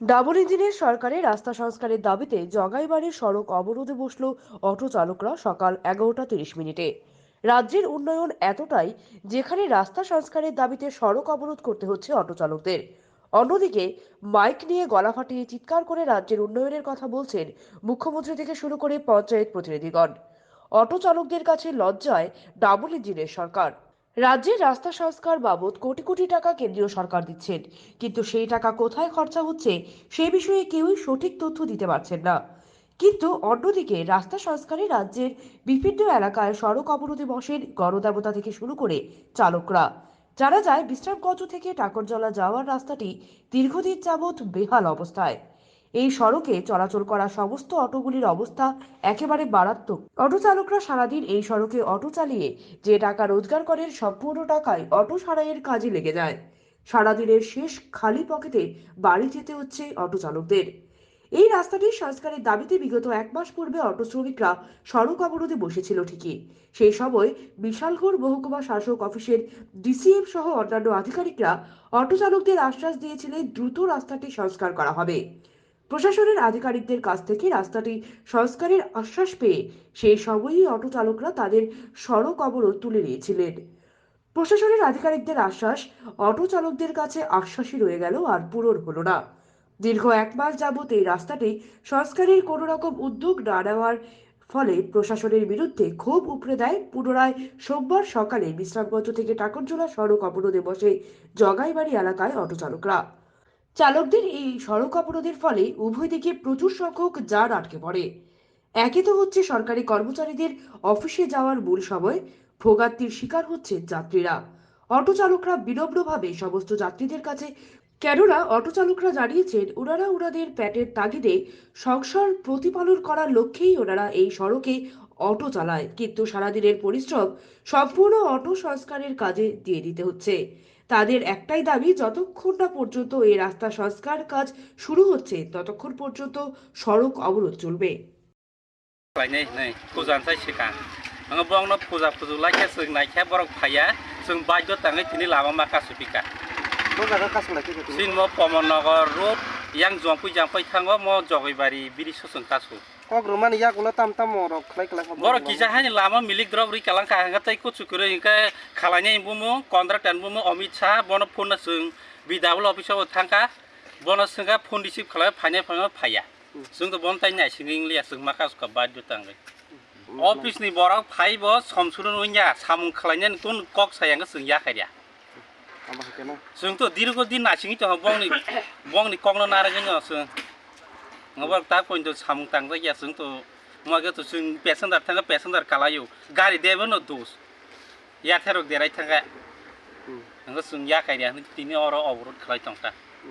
Double ইঞ্জিনের সরকারি রাস্তা সংস্কারের দাবিতে জগাইবাড়ির সড়ক অবরোধে বসল অটো চালকরা সকাল এগারোটা তিরিশ মিনিটে। রাজ্যের উন্নয়ন এতটাই যেখানে রাস্তা সংস্কারের দাবিতে সড়ক অবরোধ করতে হচ্ছে অটো চালকদের। অন্যদিকে, মাইক নিয়ে গলা ফাটিয়ে চিৎকার করে রাজ্যের উন্নয়নের কথা বলছেন মুখ্যমন্ত্রী থেকে শুরু করে পঞ্চায়েত প্রতিনিধিগণ। অটো চালকদের কাছে লজ্জায় ডাবল ইঞ্জিনের সরকার। রাজ্যের রাস্তা সংস্কার বাবদ কোটি কোটি টাকা কেন্দ্রীয় সরকার দিচ্ছেন। কিন্তু সেই টাকা কোথায় খরচা হচ্ছে সে বিষয়ে কেউই সঠিক তথ্য দিতে পারছেন না। কিন্তু অন্যদিকে রাস্তা সংস্কারে রাজ্যের বিভিন্ন এলাকায় সড়ক অবরোধে বসেন গণদেবতা থেকে শুরু করে চালকরা। জানা যায়, বিশ্রামগঞ্জ থেকে টাকরজলা যাওয়ার রাস্তাটি দীর্ঘদিন যাবৎ বেহাল অবস্থায়। এই সড়কে চলাচল করা সমস্ত অটোগুলির অবস্থা একেবারে মারাত্মক। অটো চালকরা সারাদিন এই সড়কে অটো চালিয়ে যে টাকা রোজগার করেন সম্পূর্ণ টাকায় অটো সারাইয়ের কাজে লেগে যায়। সারাদিনের শেষ খালি পকেটে বাড়ি যেতে হচ্ছে অটো চালকদের এই রাস্তাটির সংস্কারের দাবিতে বিগত এক মাস পূর্বে অটো শ্রমিকরা সড়ক অবরোধে বসেছিল ঠিকই। সেই সময় বিশালগড় মহকুমা শাসক অফিসের ডিসিএম সহ অন্যান্য আধিকারিকরা অটো চালকদের আশ্বাস দিয়েছিলেন, দ্রুত রাস্তাটি সংস্কার করা হবে। প্রশাসনের আধিকারিকদের কাছ থেকে রাস্তাটি সংস্কারের আশ্বাস পেয়ে সেই সময়ই অটো চালকরা তাদের সড়ক অবরোধ তুলে নিয়েছিলেন। প্রশাসনের আধিকারিকদের আশ্বাস অটো চালকদের কাছে আশ্বাসই রয়ে গেল আর পূরণ হলো না। দীর্ঘ এক মাস যাবত এই রাস্তাটি সংস্কারের কোনো রকম উদ্যোগ না নেওয়ার ফলে প্রশাসনের বিরুদ্ধে ক্ষোভ উপড়ে দেয়। পুনরায় সোমবার সকালে বিশ্রামগঞ্জ থেকে টাকরজোলা সড়ক অবরোধে বসে জগাইবাড়ি এলাকায় অটো চালকরা চালকদের এই সড়ক অবরোধের ফলে উভয় দিকে প্রচুর সংখ্যক যান আটকে পড়ে। একে তো হচ্ছে সরকারি কর্মচারীদের অফিসে যাওয়ার মূল সময়, ভোগান্তির শিকার হচ্ছে যাত্রীরা। অটো চালকরা বিনম্রভাবে সমস্ত যাত্রীদের কাছে কেননা অটো চালকরা জানিয়েছেন, ওনারা ওনাদের প্যাটের তাগিদে সংসার প্রতিপালন করার লক্ষ্যেই ওনারা এই সড়কে অটো চালায়। কিন্তু সারাদিনের পরিশ্রম সম্পূর্ণ অটো সংস্কারের কাজে দিয়ে দিতে হচ্ছে। তাদের একটাই দাবি যতক্ষণ না পর্যন্ত এই রাস্তা সংস্কার কাজ শুরু হচ্ছে ততক্ষণ পর্যন্ত সড়ক অবরোধ চলবে लायनाय नै फुजानोसै सिगां नोङो बावनो फुजा फुजुलाय जों नायखाया बरं फाया जों बायद' थाङै दिनै लामा माखासे बिका मा जागा कासुला के जाती सिन म पमनगर रोड yang जंपै जांपै थाङो म जगैबारि बिरि ससों कासु kogrumani ya kula tam tam morok klai klai khabar borok kija hani lama milik drop ri kalang kahanga tai ku chukure inka khalanya imbumu contract anbumu amit cha bono phone sung bidawul office o thangka bono sunga phone receive khalai phanya phanga phaya sung to bon tai nyai singing lia sung makas ka bad du tangai office ni borok phai bo somsurun unya samung khalanya kun kok sayang sung ya khaiya sung to dirgo din na singi to bong ni bong ni kongno naragen yo sung ngobak ta koin to samung tang ja sung to mage to sung passenger thanga passenger kalayu gari debe no dos ya therok derai thanga anga sung ya kai ya tini oro obrot khlai tongta